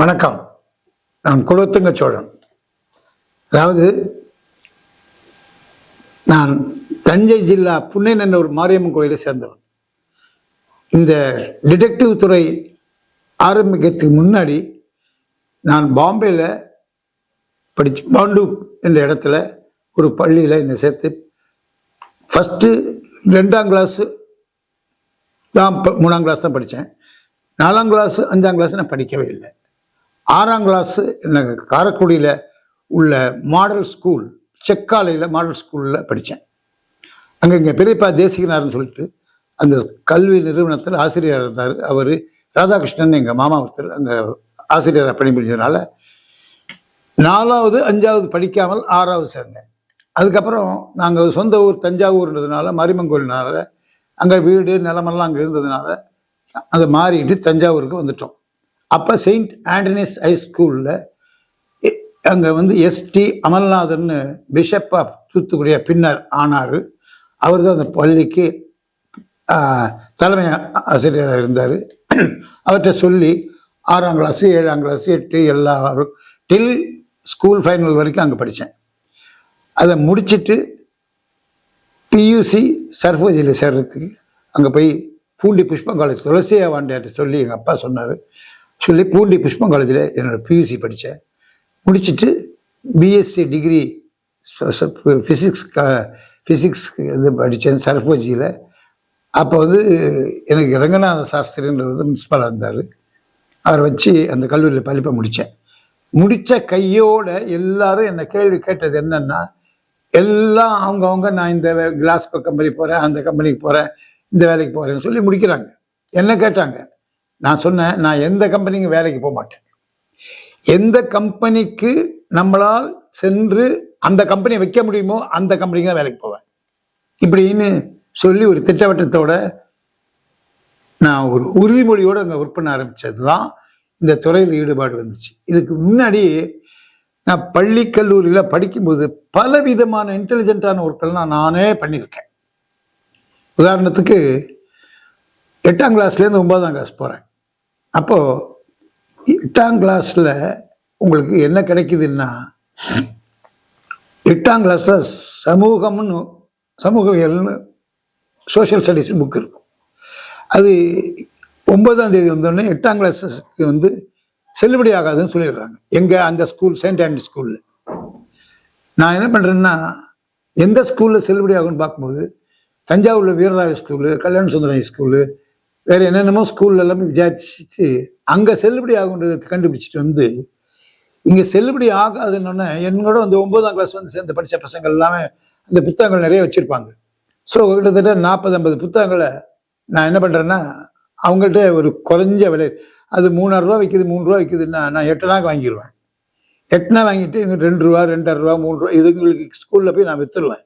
வணக்கம். நான் குலத்துங்க சோழன் அதாவது நான் தஞ்சை ஜில்லா புன்னைநல்லூர் மாரியம்மன் கோயிலை சேர்ந்தவன். இந்த டிடெக்டிவ் துறை ஆரம்பிக்கிறதுக்கு முன்னாடி நான் பாம்பேயில் படிச்சு பாண்டு என்ற இடத்துல ஒரு பள்ளியில் என்னை சேர்த்து ஃபஸ்ட்டு ரெண்டாம் கிளாஸு தான் மூணாம் கிளாஸ் தான் படித்தேன் நாலாம் கிளாஸ் அஞ்சாம் கிளாஸ் நான் படிக்கவே இல்லை. ஆறாம் கிளாஸ் என்ன காரைக்குடியில் உள்ள மாடல் ஸ்கூல் செக்காலையில் மாடல் ஸ்கூலில் படித்தேன் அங்கே இங்கே பெரியப்பா தேசிகனார்னு சொல்லிட்டு அந்த கல்வி நிறுவனத்தில் ஆசிரியராக இருந்தார். அவர் ராதாகிருஷ்ணன் எங்கள் மாமா ஒருத்தர் அங்கே ஆசிரியராக பணிபுரிஞ்சதுனால நாலாவது அஞ்சாவது படிக்காமல் ஆறாவது சேர்ந்தேன். அதுக்கப்புறம் நாங்கள் சொந்த ஊர் தஞ்சாவூர்ன்றதுனால மாரியம்மன் கோயில்னால அங்கே வீடு நிலமெல்லாம் அங்கே இருந்ததுனால அதை மாறிட்டு தஞ்சாவூருக்கு வந்துட்டோம். அப்போ செயின்ட் ஆண்டனிஸ் ஹை ஸ்கூலில் அங்கே வந்து எஸ்டி அமல்நாதன் பிஷப் ஆஃப் தூத்துக்குடிய பின்னர் ஆனார். அவர் தான் அந்த பள்ளிக்கு தலைமை ஆசிரியராக இருந்தார். அவர்கிட்ட சொல்லி ஆறாம் கிளாஸு ஏழாம் கிளாஸு எட்டு எல்லா டில் ஸ்கூல் ஃபைனல் வரைக்கும் அங்கே படித்தேன் அதை முடிச்சுட்டு பியூசி சர்ஃபோஜியில் சேர்றதுக்கு அங்கே போய் பூண்டி புஷ்பம் காலேஜ் துளசியா வாண்டியாட்ட சொல்லி எங்கள் அப்பா சொன்னார். சொல்லி பூண்டி புஷ்பம் காலேஜில் என்னோடய பியூசி படித்தேன் முடிச்சுட்டு பிஎஸ்சி டிகிரி ஃபிசிக்ஸ் க ஃபிசிக்ஸ் இது படித்தேன் சரஃபோஜியில் அப்போ வந்து எனக்கு ரங்கநாத சாஸ்திரின்றது வந்து பிரின்ஸ்பாலாக இருந்தார். அவரை வச்சு அந்த கல்லூரியில் படிப்பை முடித்தேன் முடித்த கையோட எல்லாரும் என்னை கேள்வி கேட்டது என்னன்னா எல்லாம் அவங்கவுங்க நான் இந்த கிளாஸ்கோ கம்பெனி போகிறேன் அந்த கம்பெனிக்கு போகிறேன் இந்த வேலைக்கு போகிறேன்னு சொல்லி முடிக்கிறாங்க. என்ன கேட்டாங்க? நான் சொன்னேன் நான் எந்த கம்பெனிக்கும் வேலைக்கு போக மாட்டேன். எந்த கம்பெனிக்கு நம்மளால் சென்று அந்த கம்பெனியை வைக்க முடியுமோ அந்த கம்பெனிக்கு தான் வேலைக்கு போவேன். இப்படின்னு சொல்லி ஒரு திட்டவட்டத்தோட நான் ஒரு உறுதிமொழியோடு அங்கே ஒர்க் பண்ண ஆரம்பித்தது தான் இந்த துறையில் ஈடுபாடு வந்துச்சு. இதுக்கு முன்னாடி நான் பள்ளி கல்லூரியில் படிக்கும்போது பல விதமான இன்டெலிஜென்ட்டான ஒர்க்கெல்லாம் நானே பண்ணியிருக்கேன். உதாரணத்துக்கு எட்டாம் கிளாஸ்லேருந்து ஒன்பதாம் கிளாஸ் போகிறேன் அப்போது எட்டாம் கிளாஸில் உங்களுக்கு என்ன கிடைக்குதுன்னா எட்டாம் கிளாஸில் சமூகம்னு சமூகவியல்னு சோஷியல் ஸ்டடீஸ் புக் இருக்கும். அது ஒன்பதாம் தேதி வந்தோடனே எட்டாம் கிளாஸுக்கு வந்து செல்லுபடி ஆகாதுன்னு சொல்லிடுறாங்க. எங்கள் அந்த ஸ்கூல் செயின்ட் ஆண்டி ஸ்கூலில் நான் என்ன பண்ணுறேன்னா எந்த ஸ்கூலில் செல்லுபடி ஆகும்னு பார்க்கும்போது தஞ்சாவூரில் வீரராய ஸ்கூலு கல்யாண சுந்தரம் ஸ்கூலு வேறு என்னென்னமோ ஸ்கூல்ல எல்லாமே விசாரிச்சுட்டு அங்கே செல்லுபடி ஆகுன்றதை கண்டுபிடிச்சிட்டு வந்து இங்கே செல்லுபடி ஆகாதுன்னொன்னே என்னோட வந்து ஒன்பதாம் கிளாஸ் வந்து சேர்ந்து படித்த பசங்கள் எல்லாமே அந்த புத்தகங்கள் நிறைய வச்சுருப்பாங்க. ஸோ கிட்டத்தட்ட நாற்பது ஐம்பது புத்தகங்களை நான் என்ன பண்ணுறேன்னா அவங்கள்ட்ட ஒரு குறைஞ்ச விலை அது மூணாயிரம் ரூபா விற்கிது மூணு ரூபா விற்கிதுன்னா நான் எட்டனாக்கு வாங்கிடுவேன் எட்டனா வாங்கிட்டு இங்கே ரெண்டு ரூபா ரெண்டாயிரம் ரூபா மூணு ரூபா இதுங்களுக்கு ஸ்கூலில் போய் நான் விற்றுருவேன்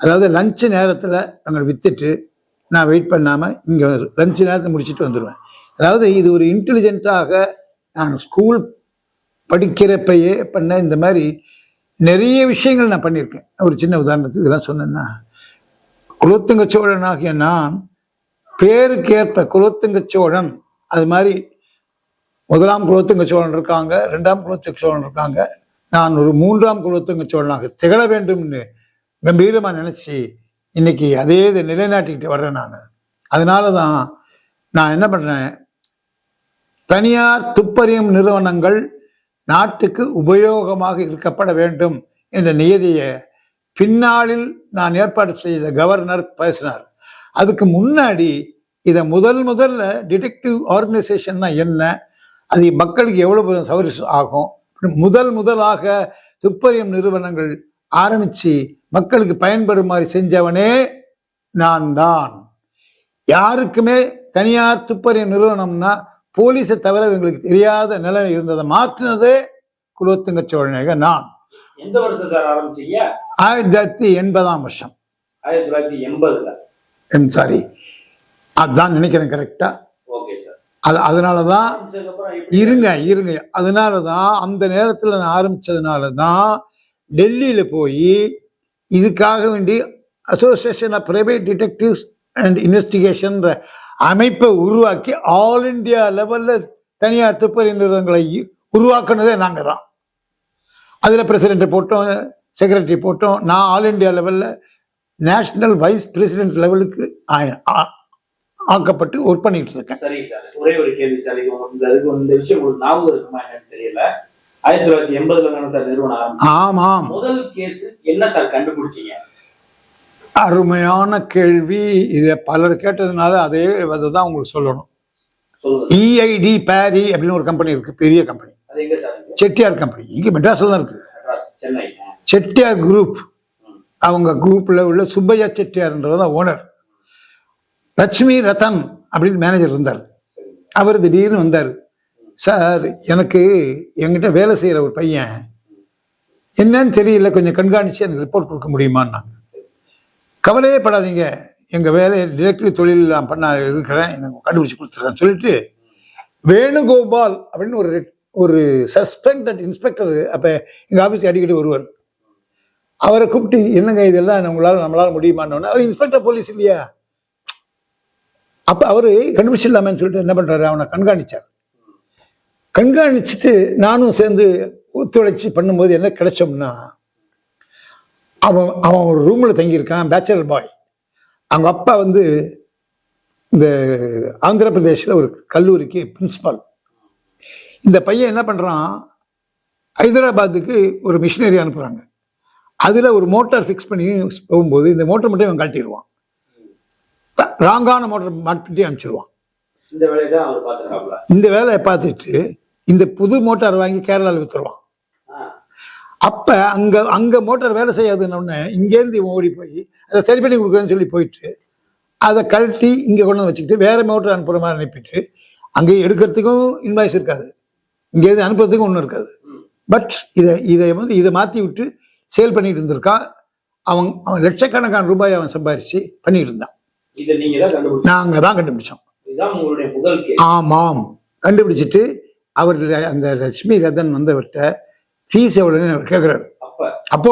அதாவது லஞ்சு நேரத்தில் அங்கே விற்றுட்டு நான் வெயிட் பண்ணாமல் இங்கே லஞ்சு நேரத்தை முடிச்சுட்டு வந்துடுவேன் அதாவது இது ஒரு இன்டெலிஜென்ட்டாக நான் ஸ்கூல் படிக்கிறப்பையே பண்ண இந்த மாதிரி நிறைய விஷயங்கள் நான் பண்ணியிருக்கேன் ஒரு சின்ன உதாரணத்துக்கு இதெல்லாம் சொன்னேன்னா குலோத்துங்க சோழனாகிய நான் பேருக்கேற்ப குலோத்துங்க சோழன் அது மாதிரி முதலாம் குலோத்துங்க சோழன் இருக்காங்க ரெண்டாம் குலோத்துங்க சோழன் இருக்காங்க. நான் ஒரு மூன்றாம் குலோத்துங்க சோழனாக திகழ வேண்டும்னு கம்பீரமாக நினச்சி இன்னைக்கு அதே இதை நிலைநாட்டிக்கிட்டு வர்றேன் நான். அதனால தான் நான் என்ன பண்ணுறேன் தனியார் துப்பறியும் நிறுவனங்கள் நாட்டுக்கு உபயோகமாக இருக்கப்பட வேண்டும் என்ற நியதியை பின்னாளில் நான் ஏற்பாடு செய்த கவர்னர் பேசினார். அதுக்கு முன்னாடி இதை முதல் முதல்ல டிடெக்டிவ் ஆர்கனைசேஷன்னா என்ன? அது மக்களுக்கு எவ்வளவு சௌரியம் ஆகும்? முதல் முதலாக துப்பறியும் நிறுவனங்கள் ஆரம்பித்து மக்களுக்கு பயன்பெறுமாறு செஞ்சவனே நான் தான் யாருக்குமே தனியார் துப்பறியும் நிறுவனம்னா போலீஸை தவிர எங்களுக்கு தெரியாத நிலை இருந்ததை மாற்றினதே குலோத்துங்க சோழனேக நான். எந்த வருஷம் சார் ஆரம்பிச்சீங்க? ஆயிரத்தி தொள்ளாயிரத்தி எண்பதாம் வருஷம். ஆயிரத்தி தொள்ளாயிரத்தி எண்பதுல. சாரி. அதான் நினைக்கிறேன் கரெக்டா. Okay sir. அது அதனால தான் இருங்க இருங்க. அதனால தான் அந்த நேரத்தில் நான் ஆரம்பிச்சதுனால தான் டெல்லியில் போய் இதுக்காக வேண்டி association of private detectives and இன்வெஸ்டிகேஷன்ற அமைப்பை உருவாக்கி ஆல் இந்தியா லெவலில் தனியார் துப்பறி நிறுவனங்களை உருவாக்குனதே நாங்கள் தான். அதில் பிரசிடெண்ட்டை போட்டோம் செக்ரட்டரி போட்டோம் நான் ஆல் இண்டியா லெவலில் நேஷனல் வைஸ் பிரசிடென்ட் லெவலுக்கு ஆக்கப்பட்டு ஒர்க் பண்ணிட்டு இருக்கேன். சரிங்க சார் ஒரே ஒரு கேள்வி சார் இது இந்த இந்த விஷயம் உங்களுக்கு ஞாபகம் இருக்குமா என்னன்னு தெரியல. ஆயிரத்தி தொள்ளாயிரத்தி எண்பதுல தானே சார் நிறுவனம். ஆமாம். முதல் கேஸ் என்ன சார் கண்டுபிடிச்சீங்க? அருமையான கேள்வி. இதை பலர் கேட்டதுனால அதே அதை தான் உங்களுக்கு சொல்லணும். இஐடி பேரி அப்படின்னு ஒரு கம்பெனி இருக்கு. பெரிய கம்பெனி இருக்கு? செட்டியார் கம்பெனி இங்கே மெட்ராஸில் தான் ஆ. செட்டியார் குரூப். அவங்க குரூப்பில் உள்ள சுப்பையா செட்டியார்ன்றவர் தான் ஓனர் லட்சுமி ரத்தன் அப்படின்னு மேனேஜர் இருந்தார். அவர் திடீர்னு வந்தார். சார் எனக்கு என்கிட்ட வேலை செய்கிற ஒரு பையன். என்னன்னு தெரியல கொஞ்சம் கண்காணித்து எனக்கு ரிப்போர்ட் கொடுக்க முடியுமான்னாங்க. கவலையே படாதீங்க. எங்கள் வேலை டிரெக்டரி தொழில் நான் பண்ண இருக்கிறேன். எனக்கு கண்டுபிடிச்சி கொடுத்துட்றேன் சொல்லிட்டு வேணுகோபால் அப்படின்னு ஒரு ஒரு சஸ்பெண்டட் இன்ஸ்பெக்டர் அப்போ எங்கள் ஆஃபீஸ் அடிக்கடி வருவார். அவரை கூப்பிட்டு என்னங்க இதெல்லாம் உங்களால் நம்மளால் முடியுமான்னு? அவர் இன்ஸ்பெக்டர் போலீஸ் இல்லையா? அப்போ அவர் கண்டுபிடிச்சிடலாமேன்னு சொல்லிட்டு என்ன பண்ணுறாரு அவனை கண்காணித்தார் கண்காணிச்சுட்டு நானும் சேர்ந்து ஒத்துழைச்சி பண்ணும்போது என்ன கிடைச்சோம்னா அவன் அவன் ஒரு ரூமில் தங்கியிருக்கான் பேச்சுலர் பாய் அவங்க அப்பா வந்து இந்த ஆந்திர பிரதேசில் ஒரு கல்லூரிக்கு பிரின்சிபால் இந்த பையன் என்ன பண்ணுறான் ஹைதராபாத்துக்கு ஒரு மிஷினரி அனுப்புகிறாங்க அதில் ஒரு மோட்டார் ஃபிக்ஸ் பண்ணி போகும்போது இந்த மோட்டர் மட்டும் இவன் கழட்டிடுவான். ராங்கான மோட்டர் மாட்டி அனுப்பிச்சிடுவான். இந்த வேலையை பார்த்துட்டு இந்த புது மோட்டார் வாங்கி கேரளாவில் விற்றுருவான் அப்ப அங்க அங்க மோட்டார் வேலை செய்யாதுன்னு இங்கேருந்து ஓடி போய் அதை சரி பண்ணி கொடுக்குறேன்னு சொல்லி போயிட்டு அதை கழட்டி இங்க கொண்டு வந்து வச்சுக்கிட்டு வேற மோட்டார் அனுப்புற மாதிரி அனுப்பிட்டு அங்கே எடுக்கிறதுக்கும் இன்வாய்ஸ் இருக்காது. இங்கேருந்து அனுப்புறதுக்கும் ஒன்றும் இருக்காது. பட் இதை இதை வந்து இதை மாற்றி விட்டு சேல் பண்ணிட்டு இருந்திருக்கான் அவன் அவன் லட்சக்கணக்கான ரூபாய் அவன் சம்பாரிச்சு பண்ணிட்டு இருந்தான். நாங்கள் தான் கண்டுபிடிச்சோம். ஆமாம். கண்டுபிடிச்சிட்டு அவர் அந்த லட்சுமி ரதன் வந்தவர்கிட்ட ஃபீஸ் எவ்வளோன்னு அவர் கேட்குறாரு அப்ப?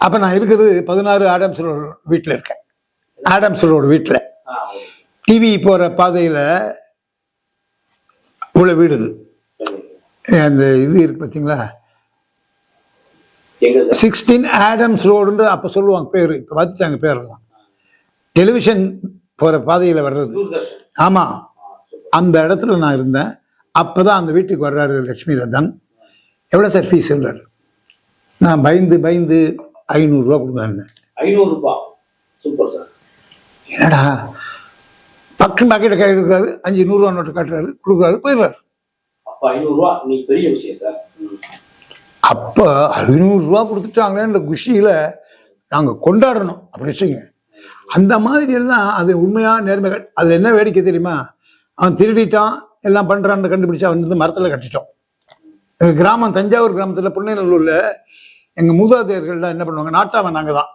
அப்போ நான் இருக்கிறது பதினாறு ஆடம்ஸ் ரோடு வீட்டில் இருக்கேன் ஆடம்ஸ் ரோடு வீட்டில். டிவி போகிற பாதையில் உள்ள வீடு இது. சரி. அந்த இது இருக்கு பார்த்தீங்களா சிக்ஸ்டீன் ஆடம்ஸ் ரோடுன்ற அப்போ சொல்லுவாங்க பேர். இப்போ பார்த்துட்டாங்க பேரெல்லாம். டெலிவிஷன் போகிற பாதையில் வர்றது. ஆமாம். அந்த இடத்துல நான் இருந்தேன். அப்போ தான் அந்த வீட்டுக்கு வர்றாரு லட்சுமி ரதன் எவ்வளோ சார் ஃபீஸ்ன்றார் நான் பயந்து பயந்து ஐநூறுரூவா கொடுங்க ஐநூறு ரூபாய் சூப்பர் சார். என்னடா? பக்கம் பாக்கெட்டை கை எடுக்கிறாரு அஞ்சு நூறுரூவா நோட்டு காட்டுறாரு கொடுக்குறாரு போயிடுறாரு. அப்ப ஐநூறு ரூபாய் இன்னைக்கு பெரிய விஷயம் சார். அப்போ ஐநூறுரூவா கொடுத்துட்டாங்களேன்ற குஷியில் நாங்கள் கொண்டாடணும். அப்படி வச்சுங்க அந்த மாதிரி எல்லாம் அது உண்மையான நேர்மைகள். அதில் என்ன வேடிக்கை தெரியுமா? அவன் திருடிட்டான் எல்லாம் பண்ணுறான்னு கண்டுபிடிச்சு அவன் வந்து மரத்தில் கட்டிட்டோம். எங்கள் கிராமம் தஞ்சாவூர் கிராமத்தில் புன்னைநல்லூரில் எங்கள் மூதாதையர்கள்லாம் என்ன பண்ணுவாங்க? நாட்டாமை நாங்கள் தான்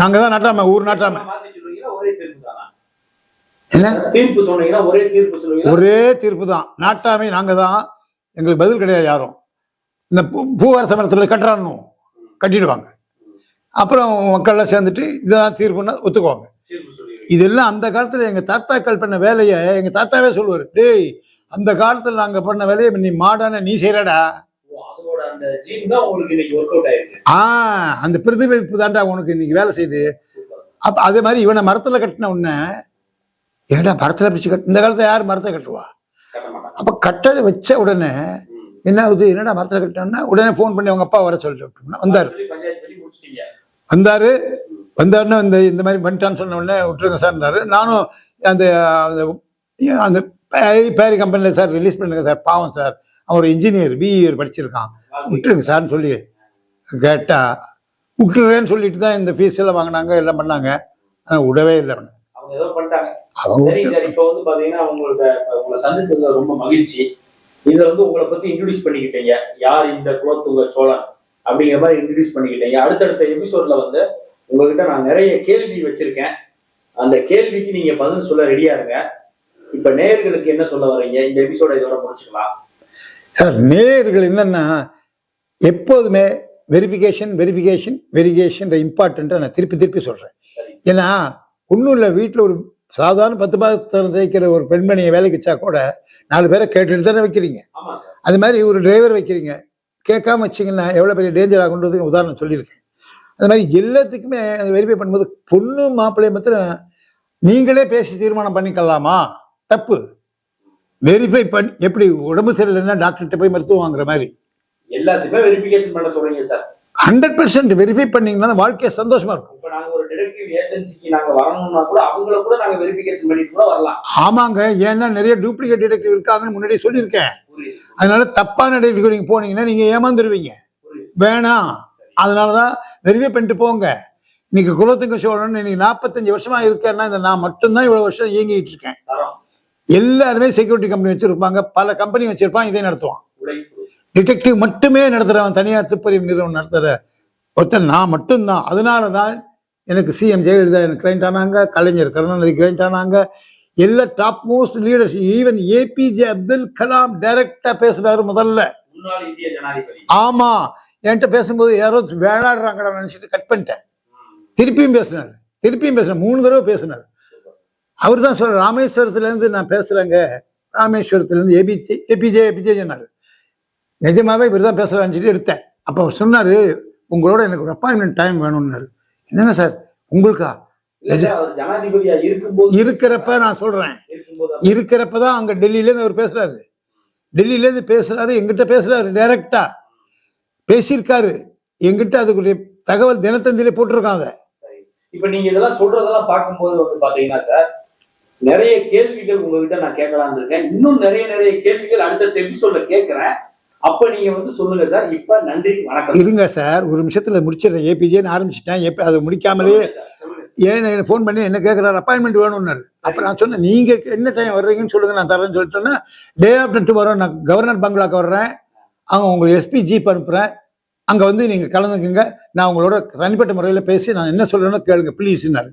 நாங்கள் தான் நாட்டாமை ஊர் நாட்டாமை மாத்தி சொல்லுவீங்களா ஒரே தீர்ப்பு தானா என்ன ஒரே தீர்ப்பு தான் நாட்டாமை நாங்கள் தான் எங்களுக்கு பதில் கிடையாது யாரும். இந்த பூ பூவரச மரத்தில் கட்டுறான்னு கட்டிடுவாங்க. அப்புறம் மக்கள்லாம் சேர்ந்துட்டு இதுதான் தீர்ப்புன்னா ஒத்துக்குவாங்க. இதெல்லாம் அந்த காலத்தில் எங்கள் தாத்தாக்கள் பண்ண வேலையை எங்கள் தாத்தாவே சொல்லுவார். டேய் அந்த காலத்தில் நாங்கள் பண்ண வேலையை நீ மாடான நீ ஆயிருக்கு. ஆ அந்த பிரதிபலிப்பு தாண்டா உனக்கு இன்னைக்கு வேலை செய்யுது. அப்போ அதே மாதிரி இவனை மரத்தில் கட்டின உடனே ஏடா மரத்தில் பிடிச்சி கட்டு இந்த காலத்தில் யார் மரத்தை கட்டுவா? அப்போ கட்டதை வச்ச உடனே. என்ன ஆகுது? என்னடா மரத்தில் கட்டினோன்னா உடனே ஃபோன் பண்ணி அவங்க அப்பா வர சொல்லிட்டு வந்தார். வந்தார். வந்தாருன்னு இந்த இந்த மாதிரி பண்ணிட்டான்னு சொன்ன உடனே விட்டுருங்க சார்னாரு நானும் அந்த அந்த பேரி கம்பெனியில் சார் ரிலீஸ் பண்ணுங்க சார். பாவம் சார். அவன் ஒரு இன்ஜினியர் பிஇஆர் படிச்சிருக்கான். விட்டுருங்க சார்னு சொல்லி கேட்டா விட்டுறேன்னு சொல்லிட்டு தான் இந்த ஃபீஸ் எல்லாம் வாங்கினாங்க எல்லாம் பண்ணாங்க. ஆனால் விடவே இல்லை அவனை. ரொம்ப மகிழ்ச்சி. இதுல வந்து உங்களை பத்தி இன்ட்ரடியூஸ் பண்ணிக்கிட்டீங்க. யார் இந்த குலத்துங்க சோழன் அப்படிங்கிற மாதிரி இன்ட்ரடியூஸ் பண்ணிக்கிட்டீங்க. அடுத்தடுத்த எபிசோட்ல வந்து உங்ககிட்ட நான் நிறைய கேள்வி வச்சிருக்கேன். அந்த கேள்விக்கு நீங்க பதில் சொல்ல ரெடியா இருங்க. இப்ப நேயர்களுக்கு என்ன சொல்ல வர்றீங்க? இந்த எபிசோட இதோட முடிச்சுக்கலாம். சார் நேயர்கள் என்னன்னா எப்போதுமே வெரிஃபிகேஷன் வெரிஃபிகேஷன் வெரிஃபிகேஷன் இம்பார்ட்டண்ட்டை நான் திருப்பி திருப்பி சொல்கிறேன் ஏன்னா ஒன்றும் இல்லை வீட்டில் ஒரு சாதாரண பத்து பாத்திரம் தேய்க்கிற ஒரு பெண்மணியை வேலைக்கு வச்சா கூட நாலு பேரை கேட்டுட்டு தானே வைக்கிறீங்க. அது மாதிரி ஒரு டிரைவர் வைக்கிறீங்க. கேட்காம வச்சிங்கன்னா எவ்வளோ பெரிய டேஞ்சர் ஆகுன்றதுக்கு உதாரணம் சொல்லியிருக்கேன். அது மாதிரி எல்லாத்துக்குமே அதை வெரிஃபை பண்ணும்போது பொண்ணு மாப்பிள்ளைய மாத்திரம் நீங்களே பேசி தீர்மானம் பண்ணிக்கலாமா? தப்பு. வெரிஃபை பண்ணி எப்படி உடம்பு சரியில்லைன்னா டாக்டர்கிட்ட போய் மருத்துவம் வாங்குற மாதிரி. எல்லாத்தையுமே வெரிஃபிகேஷன் பண்ண சொல்றீங்க சார். ஹண்ட்ரட் பர்சன்ட் வெரிஃபை பண்ணீங்கன்னா வாழ்க்கையை சந்தோஷமா இருக்கும். இப்ப நாங்க ஒரு டிடெக்டிவ் ஏஜென்சிக்கு நாங்க வரணும்னா கூட அவங்கள கூட நாங்க வெரிஃபிகேஷன் பண்ணிட்டு கூட வரலாம். ஆமாங்க. ஏன்னா நிறைய டூப்ளிகேட் டிடெக்டிவ் இருக்காங்கன்னு முன்னாடியே சொல்லியிருக்கேன். அதனால தப்பான டிடெக்டிவ் நீங்க போனீங்கன்னா நீங்க ஏமாந்துருவீங்க. வேணாம். அதனால தான் வெரிஃபை பண்ணிட்டு போங்க. இன்னைக்கு குலத்துங்க சோழன் இன்னைக்கு நாற்பத்தஞ்சு வருஷமா இருக்கேன்னா இந்த நான் மட்டும்தான் இவ்வளவு வருஷம் இயங்கிட்டு இருக்கேன். எல்லாருமே செக்யூரிட்டி கம்பெனி வச்சிருப்பாங்க. பல கம்பெனி வச்சிருப்பான். இதே நடத்துவான். டிடெக்டிவ் மட்டுமே நடத்துறவன் தனியார் துப்பறியும் நிறுவனம் நடத்துற ஒருத்தன் நான் மட்டும்தான். அதனால தான் எனக்கு சிஎம் ஜெயலலிதா எனக்கு கிரைண்ட் ஆனாங்க கலைஞர் கருணாநிதி கிரைண்ட் ஆனாங்க. எல்லா top most leaders even APJ Abdul Kalam டைரக்டா பேசுறாரு முதல்ல. ஆமா. என்கிட்ட பேசும்போது யாரோ வேளாடுறாங்கடா நினைச்சிட்டு கட் பண்ணிட்டேன். திருப்பியும் பேசினார். திருப்பியும் பேசினார். மூணு தடவை பேசினார். அவர் தான் சொல்ற ராமேஸ்வரத்துல இருந்து நான் பேசுறேங்க ராமேஸ்வரத்துல இருந்து ஏபிஜே ஏபிஜே ஏபிஜே சொன்னார். நிஜமாவே இவர் தான் பேசுறான்னு எடுத்தேன். அப்போ அவர் சொன்னாரு உங்களோட எனக்கு ஒரு அப்பாயின்மெண்ட் டைம் வேணும்னாரு. என்னங்க சார்? உங்களுக்கா? இருக்கிறப்ப நான் சொல்றேன். இருக்கும்போது இருக்கிறப்ப தான் அங்க டெல்லியில இருந்து அவர் பேசுறாரு. டெல்லியில இருந்து பேசுறாரு எங்கிட்ட பேசுறாரு டைரக்டா பேசியிருக்காரு. எங்கிட்ட அதுக்குரிய தகவல் தினத்தந்தியில போட்டிருக்காங்க. இப்ப நீங்க இதெல்லாம் சொல்றதெல்லாம் பார்க்கும்போது வந்து பாத்தீங்கன்னா சார் நிறைய கேள்விகள் உங்ககிட்ட நான் கேட்கலாம்னு இருக்கேன். இன்னும் நிறைய நிறைய கேள்விகள் அடுத்தடுத்த எபிசோட்ல கேட்கிறேன். அப்ப நீங்க வந்து சொல்லுங்க சார். இப்ப நன்றி வணக்கம். இருங்க சார். ஒரு நிமிஷத்துல முடிச்சிடுறேன். ஏபிஜேன்னு ஆரம்பிச்சிட்டேன். எப்ப அதை முடிக்காமலே சொல்லுங்க சார், சொல்லுங்க. ஏன் எனக்கு ஃபோன் பண்ணி என்ன கேட்குறாரு? அப்பாயின்மெண்ட் வேணும்னாரு. அப்போ நான் சொன்னேன் நீங்க என்ன டைம் வர்றீங்கன்னு சொல்லுங்க. நான் தரேன்னு சொல்லிட்டேன்னா டே ஆஃப்டர் டு வரோம் நான் கவர்னர் பங்களாக்கு வர்றேன். அவங்க உங்களுக்கு எஸ்பி ஜீப் அனுப்புகிறேன் அங்கே வந்து நீங்கள் கலந்துக்குங்க. நான் உங்களோட தனிப்பட்ட முறையில் பேசி நான் என்ன சொல்கிறேன்னு கேளுங்க ப்ளீஸ்னாரு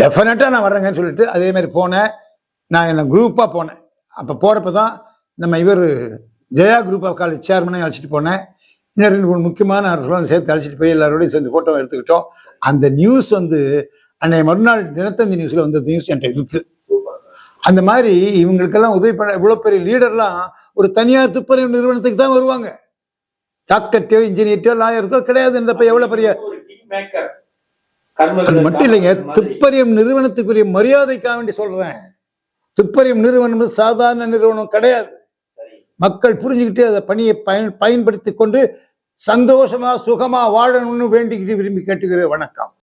டெஃபினட்டாக நான் வர்றேங்கன்னு சொல்லிட்டு அதே மாதிரி போனேன். நான் என்ன குரூப்பாக போனேன். அப்போ போகிறப்ப தான் நம்ம இவர் ஜெயா குரூப் ஆஃப் காலேஜ் சேர்மனையும் அழைச்சிட்டு போனேன். இன்னும் ரெண்டு மூணு முக்கியமான அரசுகளும் சேர்த்து அழைச்சிட்டு போய் எல்லாரோடையும் சேர்ந்து ஃபோட்டோ எடுத்துக்கிட்டோம். அந்த நியூஸ் வந்து அன்னைய மறுநாள் தினத்தந்தி நியூஸில் வந்த நியூஸ் என்கிட்ட இருக்குது அந்த மாதிரி இவங்களுக்கெல்லாம் உதவி பண்ண இவ்வளோ பெரிய லீடர்லாம் ஒரு தனியார் துப்புரவு நிறுவனத்துக்கு தான் வருவாங்க. டாக்டர்கிட்டயோ இன்ஜினியர்ட்டோ லாயருக்கோ கிடையாதுன்றப்ப எவ்வளோ பெரிய அது மட்டும் இல்லைங்க துப்பறியும் நிறுவனத்துக்குரிய மரியாதைக்காக வேண்டி சொல்றேன். துப்பறியும் நிறுவனம் சாதாரண நிறுவனம் கிடையாது. மக்கள் புரிஞ்சுக்கிட்டு அதை பணியை பயன் பயன்படுத்தி கொண்டு சந்தோஷமா சுகமா வாழணும்னு வேண்டிக்கிட்டு விரும்பி கேட்டுக்கிறேன் வணக்கம்.